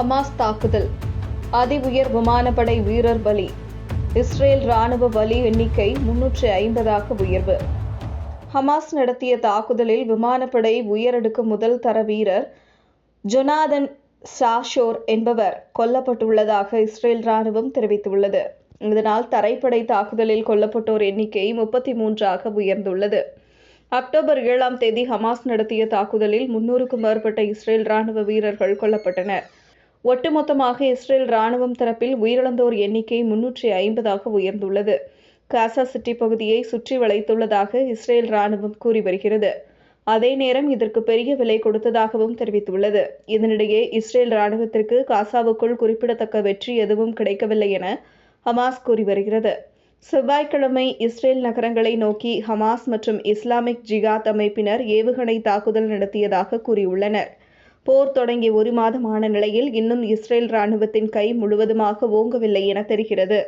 Hamas தாக்குதல். அதி உயர் விமானப்படை வீரர் பலி. இஸ்ரேல் ராணுவ பலி எண்ணிக்கை முன்னூற்றி ஐம்பதாக உயர்வு. ஹமாஸ் நடத்திய தாக்குதலில் விமானப்படை உயரடுக்கு முதல் தர வீரர் ஜொனாதன் சாஷோர் என்பவர் கொல்லப்பட்டுள்ளதாக இஸ்ரேல் ராணுவம் தெரிவித்துள்ளது. இதனால் தரைப்படை தாக்குதலில் கொல்லப்பட்டோர் எண்ணிக்கை முப்பத்தி மூன்றாக உயர்ந்துள்ளது. அக்டோபர் ஏழாம் தேதி ஹமாஸ் நடத்திய தாக்குதலில் முன்னூறுக்கும் மேற்பட்ட இஸ்ரேல் ராணுவ வீரர்கள் கொல்லப்பட்டனர். ஒட்டுமொத்தமாக இஸ்ரேல் ராணுவம் தரப்பில் உயிரிழந்தோர் எண்ணிக்கை முன்னூற்றி ஐம்பதாக உயர்ந்துள்ளது. காசா சிட்டி பகுதியை சுற்றி வளைத்துள்ளதாக இஸ்ரேல் ராணுவம் கூறி வருகிறது. அதே நேரம் இதற்கு பெரிய விலை கொடுத்ததாகவும் தெரிவித்துள்ளது. இதனிடையே இஸ்ரேல் ராணுவத்திற்கு காசாவுக்குள் குறிப்பிடத்தக்க வெற்றி எதுவும் கிடைக்கவில்லை என ஹமாஸ் கூறி வருகிறது. செவ்வாய்க்கிழமை இஸ்ரேல் நகரங்களை நோக்கி ஹமாஸ் மற்றும் இஸ்லாமிக் ஜிகாத் அமைப்பினர் ஏவுகணை தாக்குதல் நடத்தியதாக கூறியுள்ளனர். போர் தொடங்கி ஒரு மாதமான நிலையில் இன்னும் இஸ்ரேல் ராணுவத்தின் கை முழுவதுமாக ஓங்கவில்லை என தெரிகிறது.